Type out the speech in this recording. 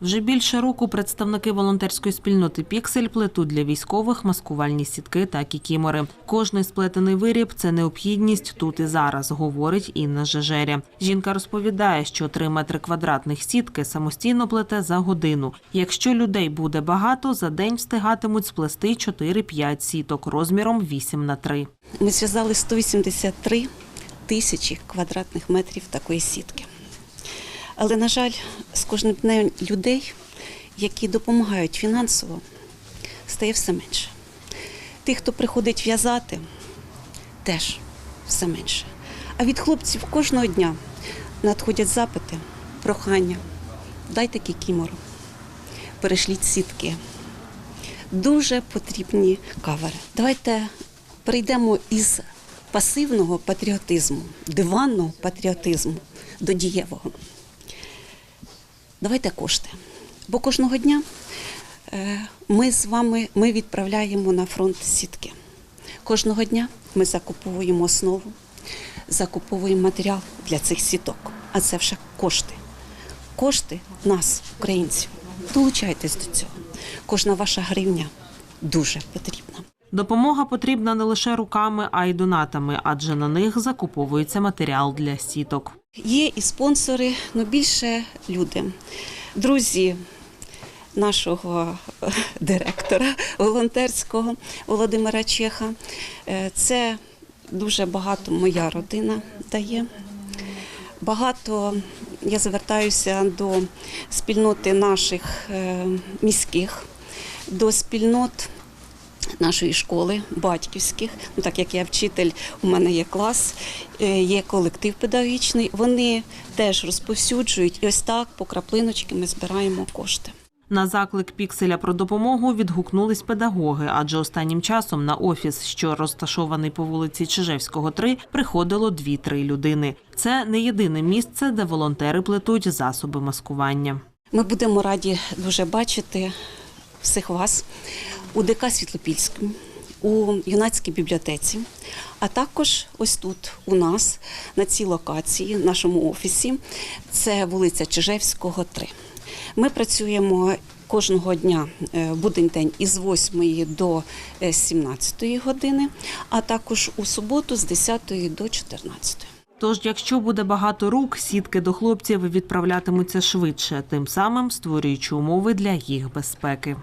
Вже більше року представники волонтерської спільноти Піксель плетуть для військових маскувальні сітки та кікімори. Кожний сплетений виріб це необхідність тут і зараз, говорить Інна Жежеря. Жінка розповідає, що 3 метри квадратних сітки самостійно плете за годину. Якщо людей буде багато, за день встигатимуть сплести 4-5 сіток розміром 8 на 3. Ми зв'язали 183 тисячі квадратних метрів такої сітки. Але, на жаль, з кожним днем людей, які допомагають фінансово, стає все менше. Тих, хто приходить в'язати, теж все менше. А від хлопців кожного дня надходять запити, прохання. Дайте кікімору, перешліть сітки. Дуже потрібні кавери. Давайте перейдемо із пасивного патріотизму, диванного патріотизму до дієвого. Давайте кошти. Бо кожного дня е, ми з вами ми відправляємо на фронт сітки. Кожного дня ми закуповуємо основу, закуповуємо матеріал для цих сіток. А це вже кошти. Кошти нас, українців. Долучайтесь до цього. Кожна ваша гривня дуже потрібна. Допомога потрібна не лише руками, а й донатами, адже на них закуповується матеріал для сіток. Є і спонсори, але більше люди. Друзі нашого е, директора волонтерського Володимира Чеха. Е, Це дуже багато моя родина дає. Багато я звертаюся до спільноти наших е, міських, до спільнот нашої школи, батьківських. Ну, так як я вчитель, у мене є клас, е, є колектив педагогічний. Вони теж розповсюджують. І ось так по краплиночки ми збираємо кошти. На заклик Пікселя про допомогу відгукнулись педагоги, адже останнім часом на офіс, що розташований по вулиці Чижевського, 3, приходило 2-3 людини. Це не єдине місце, де волонтери плетуть засоби маскування. Ми будемо раді дуже бачити всіх вас у ДК Світлопільському, у юнацькій бібліотеці, а також ось тут у нас на цій локації, в нашому офісі, це вулиця Чижевського, 3. Ми працюємо кожного дня е, будень день із 8 до е, 17 години, а також у суботу з 10 до 14. Тож, якщо буде багато рук, сітки до хлопців відправлятимуться швидше, тим самим створюючи умови для їх безпеки.